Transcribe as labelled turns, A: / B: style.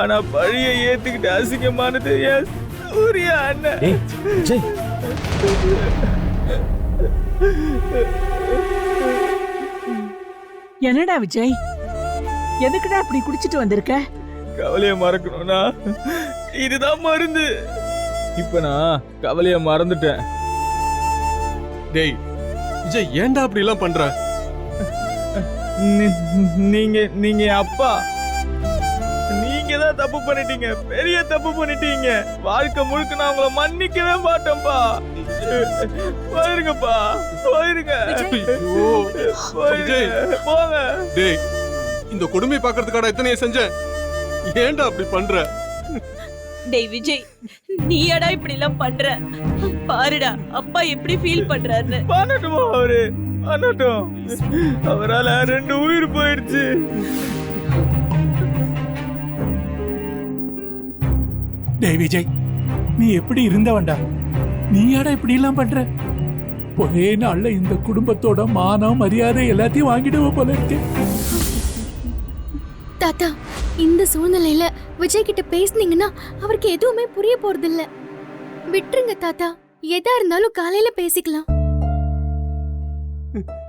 A: ஆனா பழிய ஏத்துக்கிட்டு அசிங்கமானது சூர்யா அண்ணன்.
B: என்னடா விஜய்? எதுக்குடா அப்படி குடிச்சிட்டு வந்திருக்க?
A: கவலைய மறக்கணும்னா இதுதான் மருந்து. இப்ப நான் கவலைய மறந்துட்டேன்.
C: டேய் விஜய் ஏன்டா அப்படி எல்லாம் பண்ற?
A: நீங்க நீங்க அப்பா. நீங்க தான் தப்பு பண்ணிட்டீங்க. பெரிய தப்பு பண்ணிட்டீங்க. வாழ்க்கை முழுக்க நான் உங்களை மன்னிக்கவே மாட்டேன்ப்பா போயிருங்கப்பா. போயிருங்க. போங்க.
C: டேய் இந்த கொடுமை பாக்குறதுக்கான எத்தனைய செஞ்சேன் ஏன்டா அப்படி பண்ற?
D: டேய் விஜய் நீயாடா இப்படி எல்லாம் பண்ற? பாருடா அப்பா எப்படி ஃபீல் பண்றாருன்னு.
A: பண்ணட்டுமா அவரு? பண்ணட்டும் அவரால ரெண்டு உயிர் போயிடுச்சு.
E: டேய் விஜய் நீ எப்படி இருந்தவன்டா? நீ ஏடா இப்படி எல்லாம் பண்ற? ஒரே நாள்ல இந்த குடும்பத்தோட மானம் மரியாதை எல்லாத்தையும் வாங்கிடுவ போல இருக்கு.
F: தாத்தா இந்த சூழ்நிலையில விஜய் கிட்ட பேசுனீங்கன்னா அவருக்கு எதுவுமே புரிய போறதில்ல. விட்டுருங்க தாத்தா. எதா இருந்தாலும் காலையில பேசிக்கலாம். Hmm.